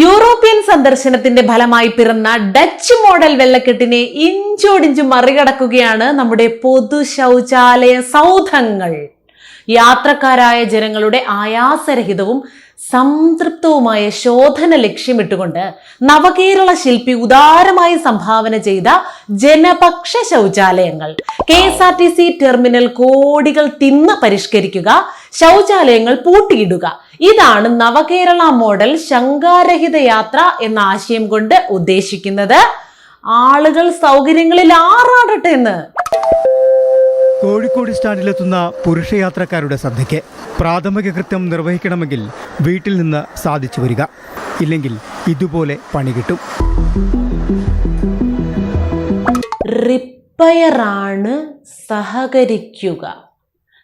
European സന്ദർശനത്തിന്റെ ഫലമായി പിറന്ന ഡച്ച് മോഡൽ വെള്ളക്കെട്ടിനെ ഇഞ്ചോടിഞ്ച് മറികടക്കുകയാണ് നമ്മുടെ പൊതു ശൗചാലയ സൗധങ്ങൾ. യാത്രക്കാരായ ജനങ്ങളുടെ ആയാസരഹിതവും സംതൃപ്തവുമായ ശോധന ലക്ഷ്യമിട്ടുകൊണ്ട് നവകേരള ശില്പി ഉദാരമായി സംഭാവന ചെയ്ത ജനപക്ഷ ശൗചാലയങ്ങൾ. K S R T C terminal കോടികൾ തിന്ന് പരിഷ്കരിക്കുക ശൗചാലയങ്ങൾ പൂട്ടിയിടുക. ഇതാണ് നവകേരള മോഡൽ ശങ്കാരഹിത യാത്ര എന്ന ആശയം കൊണ്ട് ഉദ്ദേശിക്കുന്നത്. ആളുകൾ സൗകര്യങ്ങളിൽ ആറാടട്ടെ എന്ന്. കോഴിക്കോട് സ്റ്റാൻഡിലെത്തുന്ന പുരുഷയാത്രക്കാരുടെ ശ്രദ്ധയ്ക്ക് പ്രാഥമിക കൃത്യം നിർവഹിക്കണമെങ്കിൽ വീട്ടിൽ നിന്ന് സാധിച്ചു വരിക. ഇല്ലെങ്കിൽ ഇതുപോലെ പണി കിട്ടും. റിപ്പയറാണ് സഹകരിക്കുക.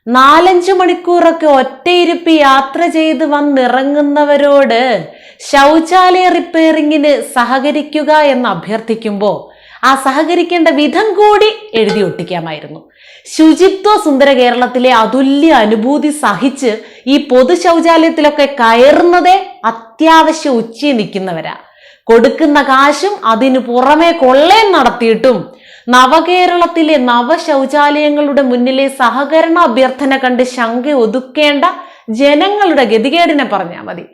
നാലഞ്ച് മണിക്കൂറൊക്കെ ഒറ്റയിരുപ്പി യാത്ര ചെയ്ത് വന്നിറങ്ങുന്നവരോട് ശൗചാലയ റിപ്പയറിങ്ങിന് സഹകരിക്കുക എന്ന് അഭ്യർത്ഥിക്കുമ്പോൾ ആ സഹകരിക്കേണ്ട വിധം കൂടി എഴുതി ഒട്ടിക്കാമായിരുന്നു. ശുചിത്വ സുന്ദര കേരളത്തിലെ അതുല്യ അനുഭൂതി സഹിച്ച് ഈ പൊതു ശൗചാലയത്തിലൊക്കെ കയറുന്നതേ അത്യാവശ്യം ഉച്ചി നിൽക്കുന്നവരാ. കൊടുക്കുന്ന കാശും അതിനു പുറമെ കൊള്ളയും നടത്തിയിട്ടും നവകേരളത്തിലെ നവശൗചാലയങ്ങളുടെ മുന്നിലെ സഹകരണ അഭ്യർത്ഥന കണ്ട് ശങ്ക ഒതുക്കേണ്ട ജനങ്ങളുടെ ഗതികേടിനെ പറഞ്ഞാൽ മതി.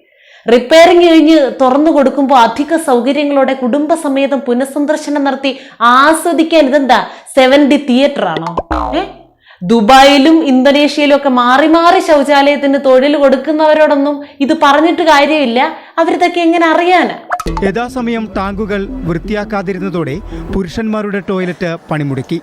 റിപ്പയറിംഗ് കഴിഞ്ഞ് തുറന്നു കൊടുക്കുമ്പോൾ അധിക സൗകര്യങ്ങളോടെ കുടുംബസമേതം പുനഃസന്ദർശനം നടത്തി ആസ്വദിക്കാൻ ഇതെന്താ? സെവന്റി തിയേറ്റർ ആണോ? ദുബായിലും ഇന്തോനേഷ്യയിലും ഒക്കെ മാറി മാറി ശൗചാലയത്തിന് തൊഴിൽ കൊടുക്കുന്നവരോടൊന്നും ഇത് പറഞ്ഞിട്ട് കാര്യമില്ല. അവരിതൊക്കെ എങ്ങനെ അറിയാനാ? യഥാസമയം ടാങ്കുകൾ വൃത്തിയാക്കാതിരുന്നതോടെ പുരുഷന്മാരുടെ ടോയ്ലറ്റ് പണിമുടക്കി.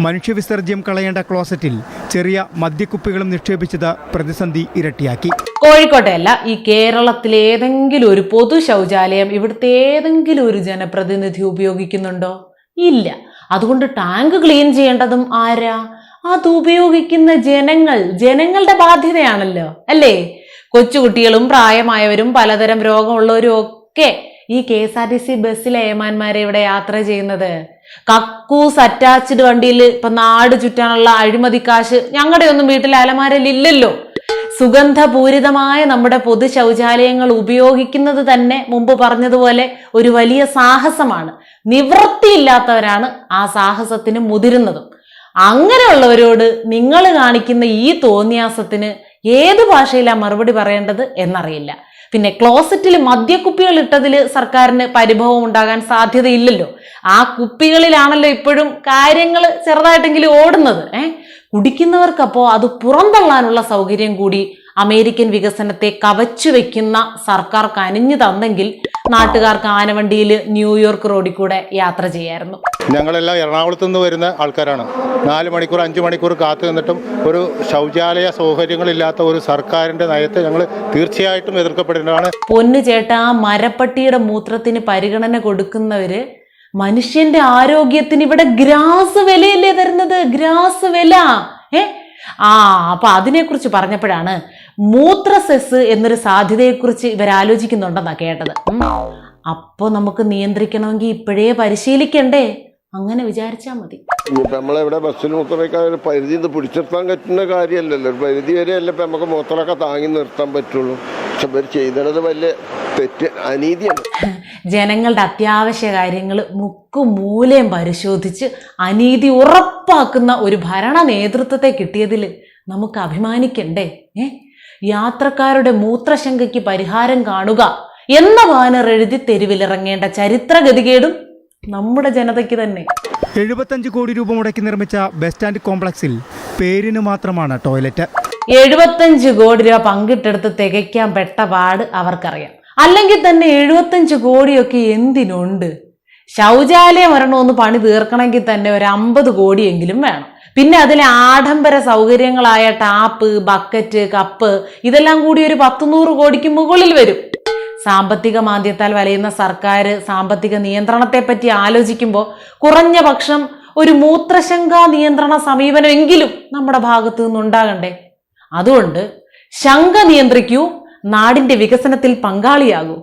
മനുഷ്യവിസർജ്യം കളയേണ്ട ക്ലോസറ്റിൽ ചെറിയ മദ്യക്കുപ്പികളും നിക്ഷേപിച്ചത് പ്രതിസന്ധി ഇരട്ടിയാക്കി. കോഴിക്കോട്ടെയല്ല ഈ കേരളത്തിലെ ഏതെങ്കിലും ഒരു പൊതു ശൗചാലയം ഇവിടുത്തെ ഏതെങ്കിലും ഒരു ജനപ്രതിനിധി ഉപയോഗിക്കുന്നുണ്ടോ? ഇല്ല. അതുകൊണ്ട് ടാങ്ക് ക്ലീൻ ചെയ്യേണ്ടതും ആരാ? അത് ഉപയോഗിക്കുന്ന ജനങ്ങൾ ജനങ്ങളുടെ ബാധ്യതയാണല്ലോ അല്ലേ? കൊച്ചുകുട്ടികളും പ്രായമായവരും പലതരം രോഗമുള്ളവരും ഒക്കെ ഈ K S R T C ബസ്സിലെ ഏമാന്മാരെ ഇവിടെ യാത്ര ചെയ്യുന്നത്? കക്കൂസ് അറ്റാച്ച്ഡ് വണ്ടിയിൽ ഇപ്പൊ നാട് ചുറ്റാനുള്ള അഴിമതി കാശ് ഞങ്ങളുടെ ഒന്നും വീട്ടിൽ അലമാരയിൽ ഇല്ലല്ലോ. സുഗന്ധപൂരിതമായ നമ്മുടെ പൊതു ശൗചാലയങ്ങൾ ഉപയോഗിക്കുന്നത് തന്നെ മുമ്പ് പറഞ്ഞതുപോലെ ഒരു വലിയ സാഹസമാണ്. നിവൃത്തിയില്ലാത്തവരാണ് ആ സാഹസത്തിന് മുതിരുന്നതും. അങ്ങനെയുള്ളവരോട് നിങ്ങൾ കാണിക്കുന്ന ഈ തോന്നിയാസത്തിന് ഏത് ഭാഷയിലാണ് മറുപടി പറയേണ്ടത് എന്നറിയില്ല. പിന്നെ ക്ലോസറ്റിൽ മദ്യക്കുപ്പികൾ ഇട്ടതിൽ സർക്കാരിന് പരിഭവം ഉണ്ടാകാൻ സാധ്യതയില്ലല്ലോ. ആ കുപ്പികളിലാണല്ലോ ഇപ്പോഴും കാര്യങ്ങൾ ചെറുതായിട്ടെങ്കിലും ഓടുന്നത്. ഏഹ് കുടിക്കുന്നവർക്കപ്പോൾ അത് പുറന്തള്ളാനുള്ള സൗകര്യം കൂടി അമേരിക്കൻ വികസനത്തെ കവച്ചു വെക്കുന്ന സർക്കാർ കനിഞ്ഞു തന്നെങ്കിൽ നാട്ടുകാർക്ക് ആനവണ്ടിയിൽ ന്യൂയോർക്ക് റോഡിൽ കൂടെ യാത്ര ചെയ്യായിരുന്നു. ഞങ്ങളെല്ലാം എറണാകുളത്ത് നിന്ന് വരുന്ന ആൾക്കാരാണ്. നാല് മണിക്കൂർ അഞ്ച് മണിക്കൂർ കാത്തു നിന്നിട്ടും ഒരു ശൗചാലയ സൗകര്യങ്ങളില്ലാത്ത ഒരു സർക്കാരിന്റെ നയത്തെ ഞങ്ങൾ തീർച്ചയായിട്ടും എതിർക്കപ്പെടുന്നതാണ് പൊന്നു ചേട്ടാ ആ മരപ്പട്ടിയുടെ മൂത്രത്തിന് പരിഗണന കൊടുക്കുന്നവര് മനുഷ്യന്റെ ആരോഗ്യത്തിന് ഇവിടെ ഗ്രാസ് വിലയല്ലേ തരുന്നത്? ഗ്രാസ് വില ഏ? ആ അപ്പൊ അതിനെക്കുറിച്ച് പറഞ്ഞപ്പോഴാണ് മൂത്ര സെസ് എന്നൊരു സാധ്യതയെക്കുറിച്ച് ഇവർ ആലോചിക്കുന്നുണ്ടെന്നാ കേട്ടത്. അപ്പോൾ അപ്പൊ നമുക്ക് നിയന്ത്രിക്കണമെങ്കിൽ ഇപ്പോഴേ പരിശീലിക്കണ്ടേ? അങ്ങനെ വിചാരിച്ചാ മതി. നമ്മളെവിടെ ബസ്സിൽ മൂത്രമൊക്കെ ഒരു പരിധി പിടിച്ചിർത്താൻ പറ്റുന്ന കാര്യമല്ലല്ലോ. ഒരു പരിധി വരെയല്ലേ നമുക്ക് മൂത്രമൊക്കെ താങ്ങി നിർത്താൻ പറ്റുള്ളൂ. പക്ഷെ ഇവർ ചെയ്തത് വലിയ തെറ്റ് അനീതിയാണ്. ജനങ്ങളുടെ അത്യാവശ്യ കാര്യങ്ങൾ മുക്കും മൂലയും പരിശോധിച്ച് അനീതി ഉറപ്പാക്കുന്ന ഒരു ഭരണ നേതൃത്വത്തെ കിട്ടിയതിൽ നമുക്ക് അഭിമാനിക്കണ്ടേ? ഏ? യാത്രക്കാരുടെ മൂത്രശങ്കയ്ക്ക് പരിഹാരം കാണുക എന്ന ബാനർ എഴുതി തെരുവിലിറങ്ങേണ്ട ചരിത്രഗതികേടും നമ്മുടെ ജനതയ്ക്ക് തന്നെ. എഴുപത്തഞ്ച് കോടി രൂപ മുടക്കി നിർമ്മിച്ച ബസ് സ്റ്റാൻഡ് കോംപ്ലക്സിൽ പേരിന് മാത്രമാണ് ടോയ്ലറ്റ്. എഴുപത്തഞ്ച് കോടി രൂപ പങ്കിട്ടെടുത്ത് തികയ്ക്കാൻ പെട്ട പാട് അവർക്കറിയാം. അല്ലെങ്കിൽ തന്നെ എഴുപത്തഞ്ച് കോടിയൊക്കെ എന്തിനുണ്ട്? ശൗചാലയം ഒരെണ്ണം പണി തീർക്കണമെങ്കിൽ തന്നെ ഒരു അമ്പത് കോടിയെങ്കിലും വേണം. പിന്നെ അതിലെ ആഡംബര സൗകര്യങ്ങളായ ടാപ്പ് ബക്കറ്റ് കപ്പ് ഇതെല്ലാം കൂടി ഒരു പത്തുനൂറ് കോടിക്ക് മുകളിൽ വരും. സാമ്പത്തിക മാന്ദ്യത്താൽ വലയുന്ന സർക്കാർ സാമ്പത്തിക നിയന്ത്രണത്തെ പറ്റി ആലോചിക്കുമ്പോൾ കുറഞ്ഞ പക്ഷം ഒരു മൂത്രശങ്കാ നിയന്ത്രണ സമീപനമെങ്കിലും നമ്മുടെ ഭാഗത്തു നിന്നുണ്ടാകണ്ടേ? അതുകൊണ്ട് ശങ്ക നിയന്ത്രിക്കൂ നാടിന്റെ വികസനത്തിൽ പങ്കാളിയാകൂ.